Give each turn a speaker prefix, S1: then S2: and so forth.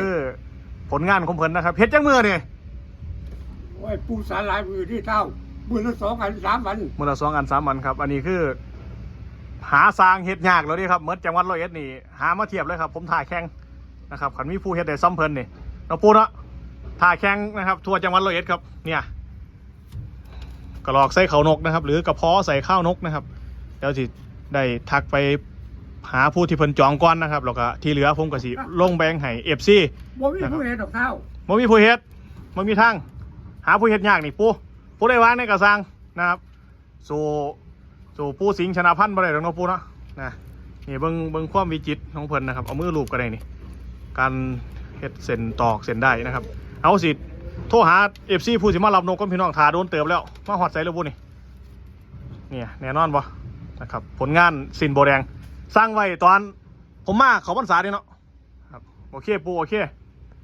S1: คือผลงานของเพิ่นนะครับเฮ็ดจังมือนี่
S2: โอ้ยปูสารหลายมือที่เท่ามือละสองอันสามอัน
S1: มือละสองอันสามอันครับ อันนี้คือ หาสร้างเฮ็ดยากแล้วนี่ครับเมื่อจังหวัดร้อยเอ็ดนี่หามาเทียบเลยครับ ผมถ่ายแข่งนะครับขันมีผู้เฮ็ดได้ซ้ำเพิ่นนี่เราปูเนาะถ่ายแข่งนะครับทั่วจังหวัดร้อยเอ็ดครับ เนี่ยกระลอกใส่เขานกนะครับ หรือกระเพาะใส่ข้าวนกนะครับ แล้วสิได้ทักไป หาผู้ที่เพิ่นจองก่อนนะครับแล้วก็ที่เหลือผมก็สิลงแบงค์ให้เอฟซี
S2: บ่มีผู้เห็นดอกเท่า
S1: มันมีผู้เฮ็ดมันมีทาง หาผู้เฮ็ดยากนี่ปูผู้ได้วางในกระสังนะครับ สู่สู่ปูสิงห์ชนะพันธุ์บ่ได้ดอกเนาะปูเนาะนะนี่เบิ่งเบิ่งความวิจิตรของเพิ่นนะครับ เอามือลูบก็ได้นี่ การเฮ็ดเส้นตอกเส้นได้นะครับ เอาสิโทรหา FC ผู้สิมารับนกกับพี่น้องทาโดนเติบแล้ว มาฮอดใส่แล้วบุนี่เนี่ยแน่นอนบ่นะครับผลงานสินโบแดง สร้างไว้ตอนผมมาเขาพรรษาเด้เนาะครับโอเคปูโอเค